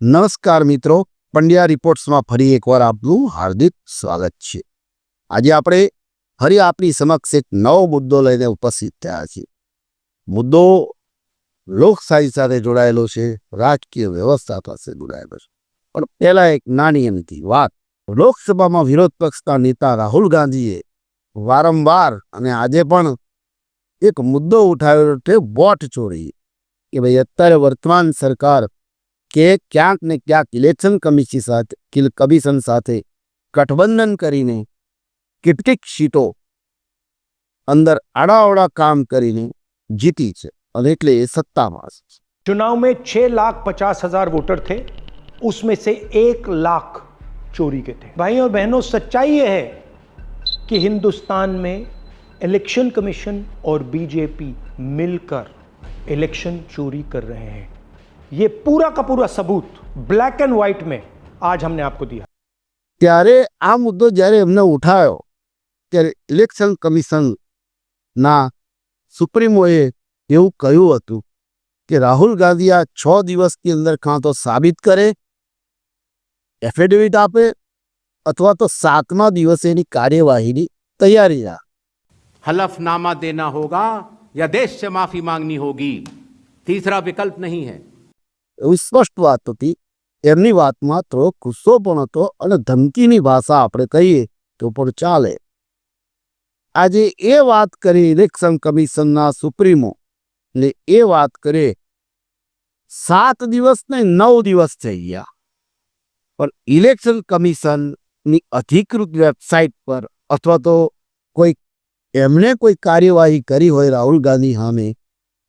નમસ્કાર મિત્રો, પંડ્યા રિપોર્ટ્સમાં ફરી એકવાર આપનું હાર્દિક સ્વાગત છે. આજે આપણે ફરી આપની સમક્ષ એક નવો મુદ્દો લઈને ઉપસ્થિત થયા છીએ. મુદ્દો લોકશાહી સાથે જોડાયેલો છે, રાજકીય વ્યવસ્થા પાસે જોડાયેલો છે. પણ પહેલાં એક નાની એમથી વાત. લોકસભામાં વિરોધ પક્ષના નેતા રાહુલ ગાંધીએ વારંવાર અને આજે પણ એક મુદ્દો ઉઠાવ્યો છે, વોટ ચોરી. કે ભાઈ, અત્યારે વર્તમાન સરકાર કે ક્યાંક ને ક્યાંક ઇલેક્શન કમિશન સાથે કિલ- કમિશન સાથે ગઠબંધન કરીને કેટલીક સીટો અંદર આડાઅવડા કામ કરીને જીતી છે અને એટલે એ સત્તામાં છે चुनाव में छह लाख पचास हजार वोटर थे उसमें से एक लाख चोरी के थे भाई और बहनों सच्चाई ये है कि हिंदुस्तान में इलेक्शन कमीशन और बीजेपी मिलकर इलेक्शन चोरी कर रहे हैं ये पूरा का पूरा सबूत ब्लैक एंड व्हाइट में आज हमने आपको दिया ત્યારે આ મુદ્દો જ્યારે એમને ઉઠાયો ત્યારે ઇલેક્શન કમિશનના સુપ્રીમોએ એવું કહ્યું હતું કે રાહુલ ગાંધી આ છ દિવસની અંદર કાં તો સાબિત કરે એફિડેવિટ આપે અથવા તો સાતમા દિવસે એની કાર્યવાહીની તૈયારી રાખે हलफनामा देना होगा या देश से माफी मांगनी होगी तीसरा विकल्प नहीं है એવી સ્પષ્ટ વાત હતી. એમની વાતમાં થોડો ગુસ્સો પણ હતો અને ધમકીની ભાષા આપણે કહીએ તો પણ ચાલે. આજે એ વાત કરી ઇલેક્શન કમિશનના સુપ્રીમો ને એ વાત કરે, સાત દિવસ ને નવ દિવસ થઈ ગયા. પણ ઇલેક્શન કમિશનની અધિકૃત વેબસાઇટ પર અથવા તો કોઈ, એમણે કોઈ કાર્યવાહી કરી હોય રાહુલ ગાંધી સામે,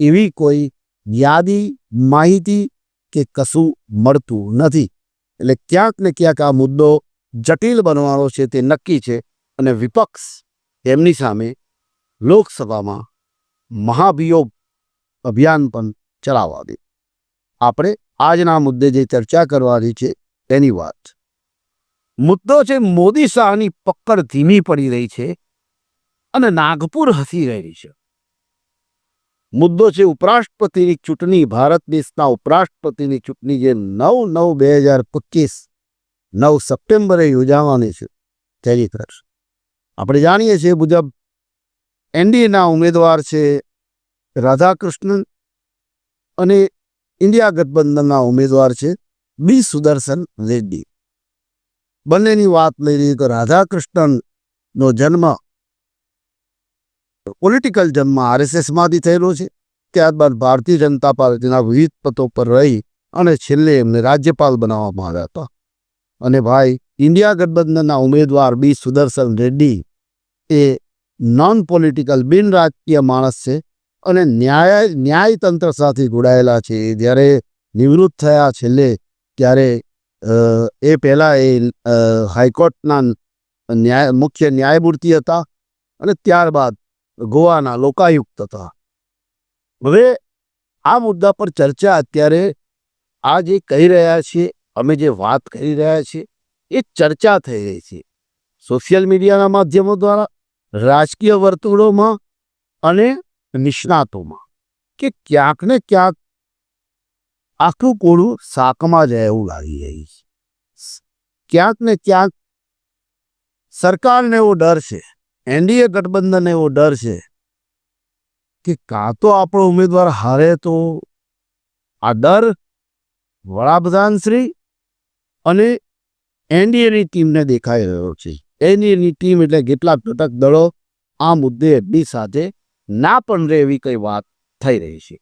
એવી કોઈ યાદી, માહિતી કે કશું મળતું નથી. એટલે ક્યાંક ને ક્યાંક આ મુદ્દો જટિલ બનવાનો છે, તે નક્કી છે અને વિપક્ષ તેમની સામે લોકસભામાં મહાભિયોગ અભિયાન પણ ચલાવવા દે. આપણે આજના મુદ્દે જે ચર્ચા કરવાની છે તેની વાત. મુદ્દો છે, મોદી શાહની પકડ ધીમી પડી રહી છે અને નાગપુર હસી રહી છે. મુદ્દો છે ઉપરાષ્ટ્રપતિની ચૂંટણી. ભારત દેશના ઉપરાષ્ટ્રપતિની ચૂંટણી જે નવ નવ બે હજાર પચીસ, નવ સપ્ટેમ્બરે યોજાવાની છે તેની તરફ આપણે જાણીએ છીએ મુજબ એનડીએના ઉમેદવાર છે રાધાકૃષ્ણન અને ઇન્ડિયા ગઠબંધનના ઉમેદવાર છે બી સુદર્શન રેડ્ડી. બંનેની વાત લઈ લઈએ તો રાધાકૃષ્ણનનો જન્મ પોલિટિકલ જન્મ આરએસએસમાંથી થયેલો છે. ત્યારબાદ ભારતીય જનતા પાર્ટીના વિવિધ પદો પર રહી અને છેલ્લે એમને રાજ્યપાલ બનાવવામાં આવ્યા હતા. અને ભાઈ, ઇન્ડિયા ગઠબંધનના ઉમેદવાર બી. સુદર્શન રેડ્ડી એ નોન પોલિટિકલ બિન રાજકીય માણસ છે અને ન્યાય, ન્યાયતંત્ર સાથે જોડાયેલા છે. જ્યારે નિવૃત્ત થયા છેલ્લે ત્યારે એ પહેલાં એ હાઈકોર્ટના ન્યાય, મુખ્ય ન્યાયમૂર્તિ હતા અને ત્યારબાદ ગોવાના લોકાયુક્ત હતા. હવે આ મુદ્દા પર ચર્ચા અત્યારે આ જે કહી રહ્યા છીએ, અમે જે વાત કરી રહ્યા છીએ, એ ચર્ચા થઈ રહી છે. સોશિયલ મીડિયાના માધ્યમો દ્વારા, રાજકીય વર્તુળોમાં અને નિષ્ણાતોમાં કે ક્યાંક ને ક્યાંક આખું કોળું શાકમાં જાય એવું લાગી રહી છે. ક્યાંક ને ક્યાંક સરકારને એવો ડર છે એનડીએ ગઠબંધન એવો ડર છે કે કાં તો આપણો ઉમેદવાર હારે તો આ ડર વડાપ્રધાનશ્રી અને એનડીએની ટીમને દેખાઈ રહ્યો છે. એનડીએની ટીમ એટલે કેટલાક ઘટક દળો આ મુદ્દે એમની સાથે ના પણ રહે એવી કંઈ વાત થઈ રહી છે.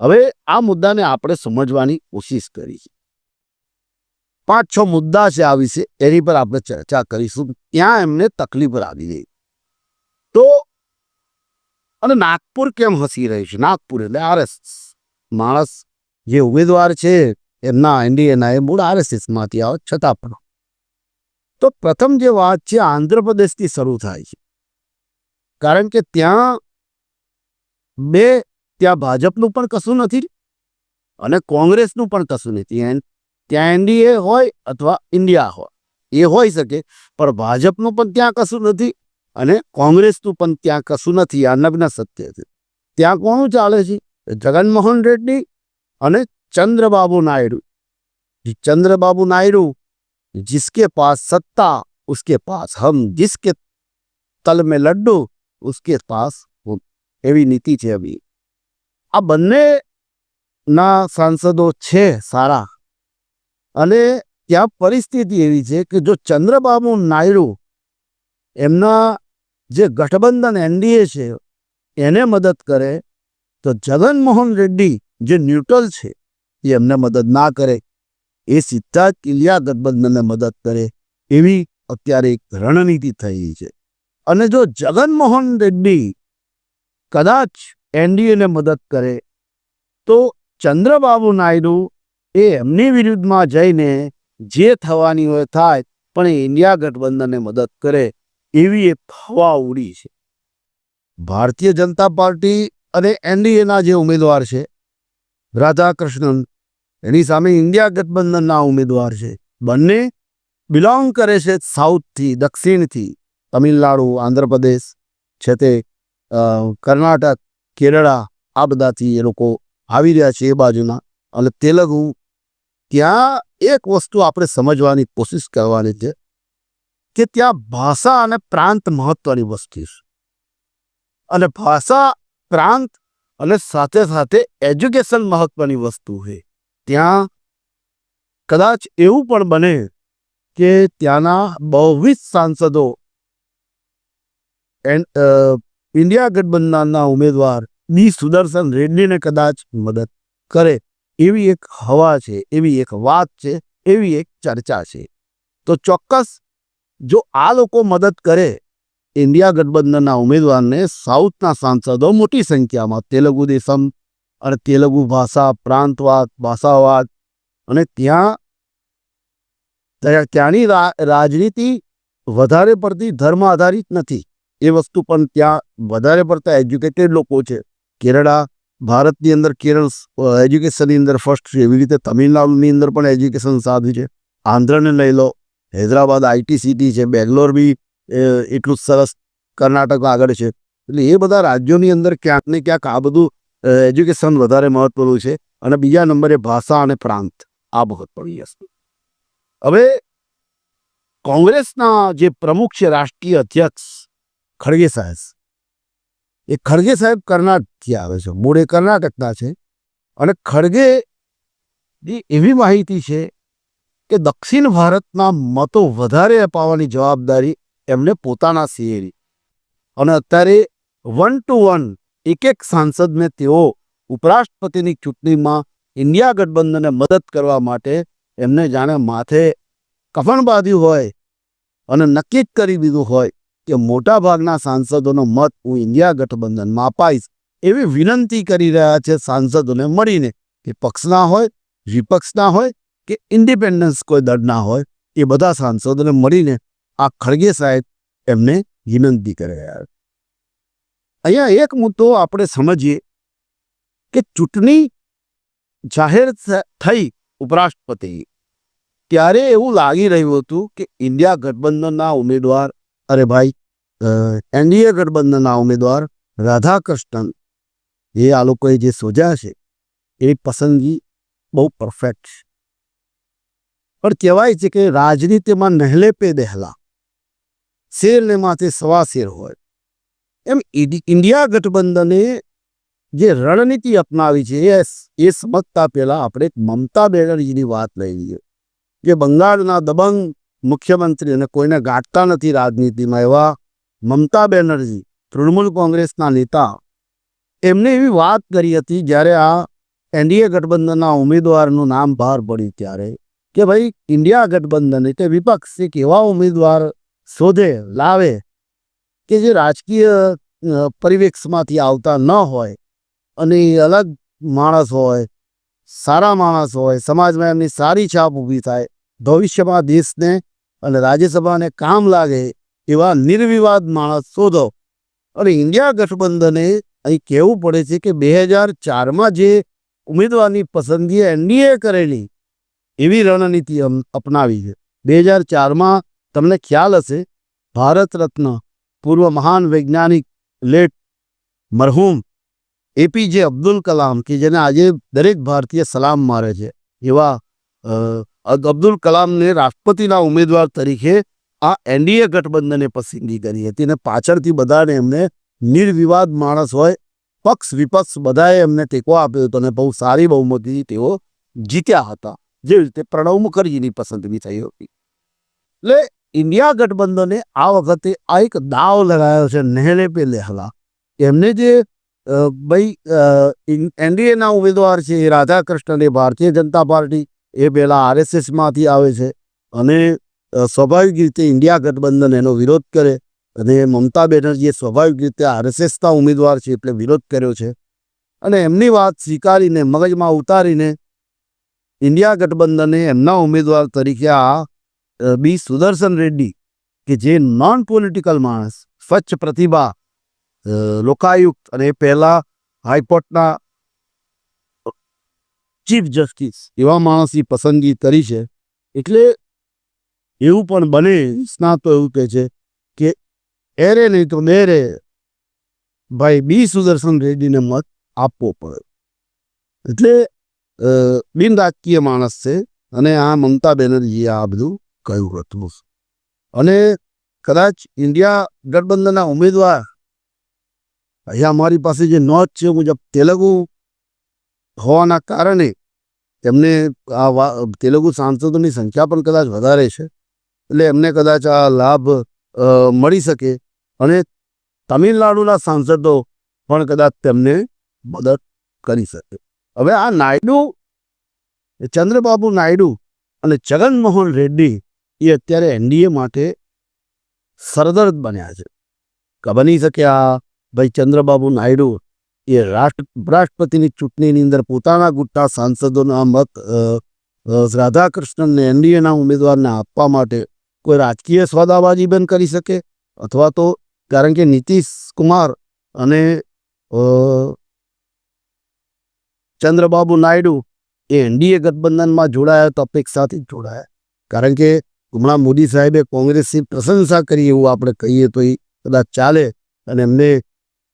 હવે આ મુદ્દાને આપણે સમજવાની કોશિશ કરી છે. પાંચ છ મુદ્દા છે આ વિશે, એની પર આપણે ચર્ચા કરીશું. ત્યાં એમને તકલીફ આવી ગઈ. તો અને નાગપુર કેમ હસી રહી છે? નાગપુર એટલે આરએસએસ. માણસ જે ઉમેદવાર છે, એમના એનડીએના એ મૂળ આરએસએસમાંથી આવે, છતાં પણ. તો પ્રથમ જે વાત છે, આંધ્રપ્રદેશથી શરૂ થાય છે. કારણ કે ત્યાં બે, ત્યાં ભાજપનું પણ કશું નથી અને કોંગ્રેસનું પણ કશું નથી. ત્યાં એનડીએ હોય અથવા ઇન્ડિયા હોય. એ હોઈ શકે, પણ ભાજપનું પણ ત્યાં કશું નથી. અને કોંગ્રેસનું પણ ત્યાં કશું નથી આ નગ્ન સત્ય છે ત્યાં કોનું ચાલે છે જગનમોહન રેડ્ડી અને ચંદ્રબાબુ નાયડુ चंद्रबाबू नायडू जिसके पास सत्ता उसके पास हम जिसके तल में लड्डू उसके पास હું એવી નીતિ છે અભી આ બંને ના સાંસદો છે સારા અને ત્યાં પરિસ્થિતિ એવી છે કે જો ચંદ્રબાબુ નાયડુ એમના જે ગઠબંધન એનડીએ છે, એને મદદ કરે, તો જગનમોહન રેડ્ડી જે ન્યુટ્રલ છે, એ એમને મદદ ના કરે. એ સીધા ઇન્ડિયા ગઠબંધનને મદદ કરે, એવી અત્યારે એક રણનીતિ થઈ છે. અને જો જગનમોહન રેડ્ડી કદાચ એનડીએને મદદ કરે, તો ચંદ્રબાબુ નાયડુ એ એમની વિરુદ્ધમાં જઈને જે થવાની હોય થાય, પણ ઇન્ડિયા ગઠબંધનને મદદ કરે. એવી એક હવા ઉડી છે. ભારતીય જનતા પાર્ટી અને એનડીએના જે ઉમેદવાર છે, રાધાકૃષ્ણન, એની સામે ઇન્ડિયા ગઠબંધનના ઉમેદવાર છે. બંને બિલોંગ કરે છે સાઉથથી, દક્ષિણથી. તમિલનાડુ, આંધ્રપ્રદેશ છે તે કર્ણાટક, કેરળા, આ બધાથી એ લોકો આવી રહ્યા છે એ બાજુના. અને તેલગુ, ત્યાં એક વસ્તુ આપણે સમજવાની કોશિશ કરવાની છે. કે ત્યાં ભાષા અને પ્રાંત મહત્વની વસ્તુ છે. અને ભાષા, પ્રાંત અને સાથે સાથે એજ્યુકેશન મહત્વની વસ્તુ છે. ત્યાં કદાચ એવું પણ બને કે ત્યાંના બહુવિધ સાંસદો ઇન્ડિયા ગઠબંધનના ઉમેદવાર બી સુદર્શન રેડ્ડીને કદાચ મદદ કરે એવી એક હવા છે, એવી એક વાત છે, એવી એક ચર્ચા છે. તો ચોક્કસ જો આ લોકો મદદ કરે, ઇન્ડિયા ગઠબંધનના ઉમેદવારને સાઉથના સાંસદો મોટી સંખ્યામાં, તેલુગુ દેશમ અને તેલુગુ ભાષા, પ્રાંતવાદ, ભાષાવાદ અને ત્યાં ત્યાં- ત્યાંની રાજનીતિ વધારે પડતી ધર્મ આધારિત નથી. એ વસ્તુ પણ ત્યાં વધારે પડતા એજ્યુકેટેડ લોકો છે. કેરળા, ભારતની અંદર કેરળ એજ્યુકેશનની અંદર ફર્સ્ટ છે. એવી રીતે તમિલનાડુની અંદર પણ એજ્યુકેશન સાધ્યું છે. આંધ્રને લઈ લો હૈદરાબાદ આઈટી સિટી છે, બેંગ્લોર બી એટલું સરસ કર્ણાટક આગળ છે. એટલે એ બધા રાજ્યોની અંદર ક્યાંક ને ક્યાંક આ બધું એજ્યુકેશન વધારે મહત્વનું છે. અને બીજા નંબરે ભાષા અને પ્રાંત. આ મહત્વની વસ્તુ. હવે કોંગ્રેસના જે પ્રમુખ છે, રાષ્ટ્રીય અધ્યક્ષ ખડગે સાહેબ. એ ખડગે સાહેબ કર્ણાટકથી આવે છે. મૂળ કર્ણાટકના છે. અને ખડગે એવી માહિતી છે કે દક્ષિણ ભારતના મતો વધારે અપાવવાની જવાબદારી એમને પોતાના સિંહની અને અત્યારે વન ટુ વન એક એક સાંસદને તેઓ ઉપરાષ્ટ્રપતિની ચૂંટણીમાં ઇન્ડિયા ગઠબંધનને મદદ કરવા માટે એમને જાણે માથે કફન બાંધ્યું હોય અને નક્કી જ કરી દીધું હોય કે મોટાભાગના સાંસદોનો મત હું ઇન્ડિયા ગઠબંધનમાં અપાઈશ એવી વિનંતી કરી રહ્યા છે સાંસદોને મળીને કે પક્ષના હોય, વિપક્ષના હોય કે ઇન્ડિપેન્ડન્સ કોઈ દળ ના હોય, એ બધા સાંસદોને મળીને આ ખડગે સાહેબ એમને વિનંતી કરે યાર અહીંયા એક મુદ્દો આપણે સમજીએ કે ચૂંટણી જાહેર થઈ ઉપરાષ્ટ્રપતિ, ત્યારે એવું લાગી રહ્યું હતું કે ઇન્ડિયા ગઠબંધનના ઉમેદવાર, અરે ભાઈ એનડીએ ગઠબંધનના ઉમેદવાર રાધાકૃષ્ણન, એ આ લોકોએ જે સોજ્યા છે, એની પસંદગી બહુ પરફેક્ટ છે. પણ કહેવાય છે કે રાજનીતિમાં નહેલે પે દહેલા. શેરને માથે સવા શેર હોય. એમ ઇન્ડિયા ગઠબંધને જે રણનીતિ અપનાવી છે, એ સમજતા પહેલાં આપણે મમતા બેનર્જીની વાત લઈ લઈએ. જે બંગાળના દબંગ મુખ્યમંત્રી અને કોઈને ગાંઠતા નથી રાજનીતિમાં એવા મમતા બેનર્જી, તૃણમૂલ કોંગ્રેસના નેતા. એમને એવી વાત કરી હતી જ્યારે આ એનડીએ ગઠબંધનના ઉમેદવારનું નામ બહાર પડ્યું ત્યારે. કે ભાઈ, ઇન્ડિયા ગઠબંધન એટલે વિપક્ષ એક એવા ઉમેદવાર શોધે, લાવે કે જે રાજકીય પરિવેક્ષમાંથી આવતા ન હોય અને અલગ માણસ હોય, સારા માણસ હોય, સમાજમાં એમની સારી છાપ ઊભી થાય, ભવિષ્યમાં દેશને અને રાજ્યસભાને કામ લાગે એવા નિર્વિવાદ માણસ શોધો. અને ઇન્ડિયા ગઠબંધને અહીં કહેવું પડે છે કે બે હજાર ચારમાં જે ઉમેદવારની પસંદગી એનડીએ કરેલી એવી રણનીતિ અપનાવી છે. બે હજાર ચારમાં તમને ખ્યાલ હશે, ભારત રત્ન પૂર્વ મહાન વૈજ્ઞાનિક લેટ મરહૂમ એપીજે અબ્દુલ કલામ, કે જેને આજે દરેક ભારતીય સલામ મારે છે, એવા અબ્દુલ કલામને રાષ્ટ્રપતિના ઉમેદવાર તરીકે આ એનડીએ ગઠબંધને પસંદગી કરી હતી અને પાછળથી બધાને એમને નિર્વિવાદ માણસ હોય, પક્ષ વિપક્ષ બધાએ એમને ટેકો આપ્યો હતો અને બહુ સારી બહુમતીથી તેઓ જીત્યા હતા. જે રીતે પ્રણવ મુખર્જીની પસંદગી થઈ હતી. એટલે ઇન્ડિયા ગઠબંધને આ વખતે આ એક દાવ લગાવ્યો છે, નહેલે પે લહેલા. એમને જે ભાઈ એનડીએના ઉમેદવાર છે, એ રાધાકૃષ્ણને ભારતીય જનતા પાર્ટી, એ પહેલાં આરએસએસમાંથી આવે છે. અને સ્વાભાવિક રીતે ઇન્ડિયા ગઠબંધન એનો વિરોધ કરે અને મમતા બેનર્જીએ સ્વાભાવિક રીતે આરએસએસના ઉમેદવાર છે, એટલે વિરોધ કર્યો છે. અને એમની વાત સ્વીકારીને, મગજમાં ઉતારીને ઇન્ડિયા ગઠબંધને એમના ઉમેદવાર તરીકે આ બી સુદર્શન રેડ્ડી કે જે નોન પોલિટિકલ માણસ, સ્વચ્છ પ્રતિભા લોકાયુક્ત અને પહેલા હાઈકોર્ટના ચીફ જસ્ટિસ એવા માણસની પસંદગી કરી છે. એટલે એવું પણ બને, સ્નાતો એવું કહે છે કે એરે નહીં તો મેરે ભાઈ બી સુદર્શન રેડ્ડીને મત આપવો પડે. એટલે બિન રાજકીય માણસ છે અને આ મમતા બેનર્જીએ આ બધું કહ્યું હતું. અને કદાચ ઇન્ડિયા ગઠબંધનના ઉમેદવાર, અહીંયા અમારી પાસે જે નોંધ છે મુજબ તેલુગુ હોવાના કારણે એમને આ તેલુગુ સાંસદોની સંખ્યા પણ કદાચ વધારે છે. એટલે એમને કદાચ આ લાભ મળી શકે અને તમિલનાડુના સાંસદો પણ કદાચ તેમને મદદ કરી શકે. હવે આ નાયડુ ચંદ્રબાબુ નાયડુ અને જગનમોહન રેડ્ડી એ અત્યારે એનડીએ માટે સરદર્દ બન્યા છે. કે બની શકે આ ભાઈ ચંદ્રબાબુ નાયડુ એ રાષ્ટ્ર, ઉપરાષ્ટ્રપતિની ચૂંટણીની અંદર પોતાના ગુટ્ટા સાંસદોના મત રાધાકૃષ્ણનને એનડીએના ઉમેદવારને આપવા માટે કોઈ રાજકીય સોદાબાજી બંધ કરી શકે? અથવા તો કારણ કે નીતિશ કુમાર અને ચંદ્રબાબુ નાયડુ એ એનડીએ ગઠબંધનમાં જોડાયા તો અપેક્ષાથી જોડાયા. કારણ કે હમણાં મોદી સાહેબે કોંગ્રેસની પ્રશંસા કરી એવું આપણે કહીએ તો એ કદાચ ચાલે. અને એમને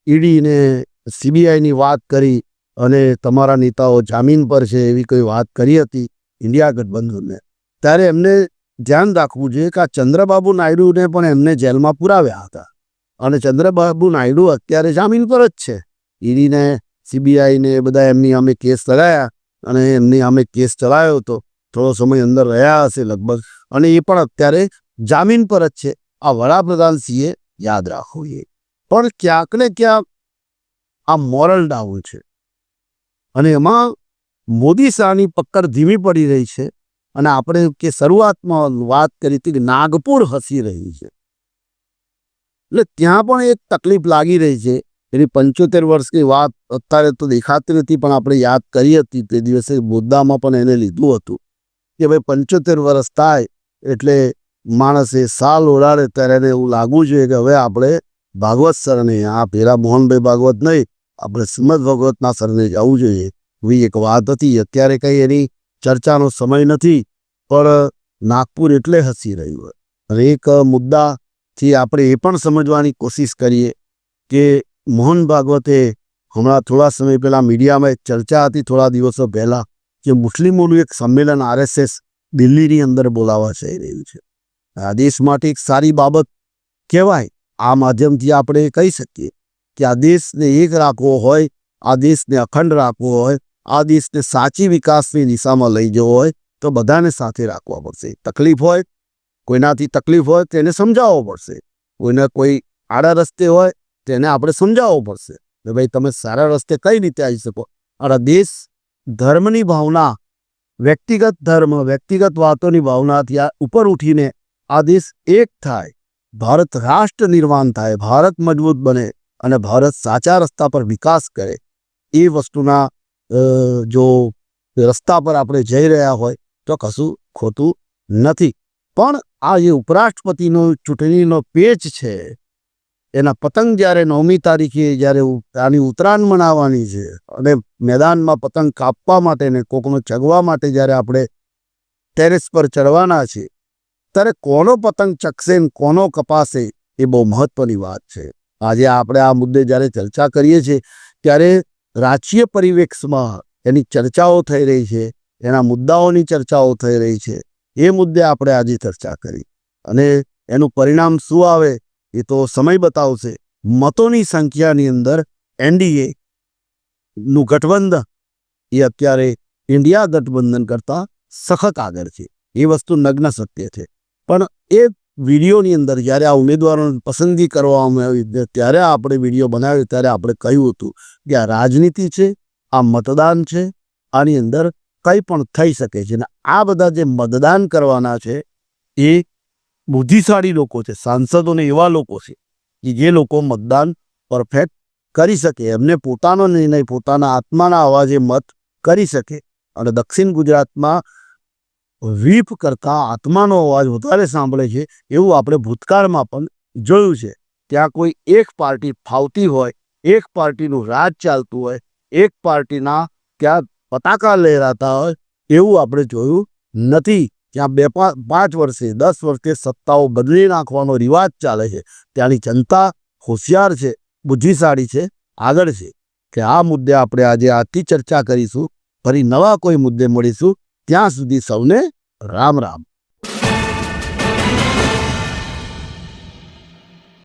ઈડીને સીબીઆઈની વાત કરી અને તમારા નેતાઓ જામીન પર છે એવી કોઈ વાત કરી હતી ઇન્ડિયા ગઠબંધનને. ત્યારે એમને ધ્યાન રાખવું જોઈએ કે આ ચંદ્રબાબુ નાયડુને પણ એમને જેલમાં પુરાવ્યા હતા. અને ચંદ્રબાબુ નાયડુ અત્યારે જામીન પર જ છે. ઈડીને સીબીઆઈને બધા એમની અમે કેસ લગાયા અને એમની અમે કેસ ચલાવ્યો હતો થોડો સમય અંદર રહ્યા હશે લગભગ. અને એ પણ અત્યારે જામીન પર જ છે. આ વડાપ્રધાનશ્રીએ યાદ રાખવું જોઈએ પણ ક્યાંક ને ક્યાંક આ મોરલ ડાઉન છે. અને એમાં મોદી શાહની પક્કર ધીમી પડી રહી છે. અને આપણે કે શરૂઆતમાં વાત કરી હતી કે નાગપુર હસી રહી છે. એટલે ત્યાં પણ એક તકલીફ લાગી રહી છે. એની પંચોતેર વર્ષની વાત અત્યારે તો દેખાતી નથી, પણ આપણે યાદ કરી હતી તે દિવસે મુદ્દામાં પણ એને લીધું હતું કે ભાઈ પંચોતેર વર્ષ થાય એટલે માણસે સાલ ઓળાડે ત્યારે એને એવું લાગવું જોઈએ કે હવે આપણે ભાગવત સરને આ પેલા મોહનભાઈ ભાગવત નહીં, આપણે શ્રીમદ ભગવતના સરને જવું જોઈએ. એવી એક વાત હતી. અત્યારે કંઈ એની ચર્ચાનો સમય નથી, પણ નાગપુર એટલે હસી રહ્યું હોય. અને એક મુદ્દાથી આપણે એ પણ સમજવાની કોશિશ કરીએ કે મોહન ભાગવતે હમણાં થોડા સમય પહેલાં મીડિયામાં એક ચર્ચા હતી, થોડા દિવસો પહેલાં, કે મુસ્લિમોનું એક સંમેલન આરએસએસ દિલ્હીની અંદર બોલાવવા જઈ રહ્યું છે. આ દેશ માટે એક સારી બાબત કહેવાય. આ માધ્યમથી આપણે કહી શકીએ કે આ દેશને એક રાખવો હોય, આ દેશને અખંડ રાખવો હોય, આ દેશને સાચી વિકાસની દિશામાં લઈ જવો હોય, તો બધાને સાથે રાખવા પડશે. તકલીફ હોય, કોઈનાથી તકલીફ હોય તેને સમજાવવો પડશે. કોઈને કોઈ આડા રસ્તે હોય તેને આપણે સમજાવવો પડશે કે ભાઈ તમે સારા રસ્તે કઈ રીતે આવી શકો. અને દેશ ધર્મની ભાવના, વ્યક્તિગત ધર્મ, વ્યક્તિગત વાતોની ભાવનાથી આ ઉપર ઉઠીને આ દેશ એક થાય, ભારત રાષ્ટ્ર નિર્માણ થાય, ભારત મજબૂત બને અને ભારત સાચા રસ્તા પર વિકાસ કરે, એ વસ્તુના જો રસ્તા પર આપણે જઈ રહ્યા હોય તો કશું ખોટું નથી. પણ આ જે ઉપરાષ્ટ્રપતિનો ચૂંટણીનો પેચ છે એના પતંગ જ્યારે નવમી તારીખે જ્યારે આની ઉત્તરાયણ મનાવવાની છે અને મેદાનમાં પતંગ કાપવા માટે ને કોકનો ચગવા માટે જ્યારે આપણે ટેરેસ પર ચડવાના છે, ત્યારે કોનો પતંગ ચકશે ને કોનો કપાશે એ બહુ મહત્વની વાત છે. આજે આપણે આ મુદ્દે જ્યારે ચર્ચા કરીએ છીએ, ત્યારે રાજકીય પરિવેક્ષમાં એની ચર્ચાઓ થઈ રહી છે, એના મુદ્દાઓની ચર્ચાઓ થઈ રહી છે, એ મુદ્દે આપણે આજે ચર્ચા કરી. અને એનું પરિણામ શું આવે એ તો સમય બતાવશે. મતોની સંખ્યાની અંદર એનડીએ નું ગઠબંધન એ અત્યારે ઇન્ડિયા ગઠબંધન કરતાં સખત આગળ છે. એ વસ્તુ નગ્ન સત્ય છે. પણ એ વિડીયોની અંદર જ્યારે આ ઉમેદવારોની પસંદગી કરવામાં આવી ત્યારે આપણે વીડિયો બનાવ્યો ત્યારે આપણે કહ્યું હતું કે આ રાજનીતિ છે, આ મતદાન છે, આની અંદર કંઈ પણ થઈ શકે છે. અને આ બધા જે મતદાન કરવાના છે એ બુદ્ધિશાળી લોકો છે સાંસદોને એવા લોકો છે કે જે લોકો મતદાન પરફેક્ટ કરી શકે, એમને પોતાનો નિર્ણય, પોતાના આત્માના અવાજે મત કરી શકે અને દક્ષિણ ગુજરાતમાં વીપ કરતાં આત્માનો અવાજ વધારે સાંભળે છે એવું આપણે ભૂતકાળમાં પણ જોયું છે. ત્યાં કોઈ એક પાર્ટી ફાવતી હોય, એક પાર્ટીનું રાજ ચાલતું હોય, એક પાર્ટીના ત્યાં પતાકા લહેરાતા હોય એવું આપણે જોયું નથી. ત્યાં બે પાંચ વર્ષે, દસ વર્ષે સત્તાઓ બદલી નાખવાનો રિવાજ ચાલે છે. ત્યાંની જનતા હોશિયાર છે, બુદ્ધિશાળી છે, આગળ છે. કે આ મુદ્દે આપણે આજે આથી ચર્ચા કરીશું, ફરી નવા કોઈ મુદ્દે મળીશું, ત્યાં સુધી સૌને રામ રામ.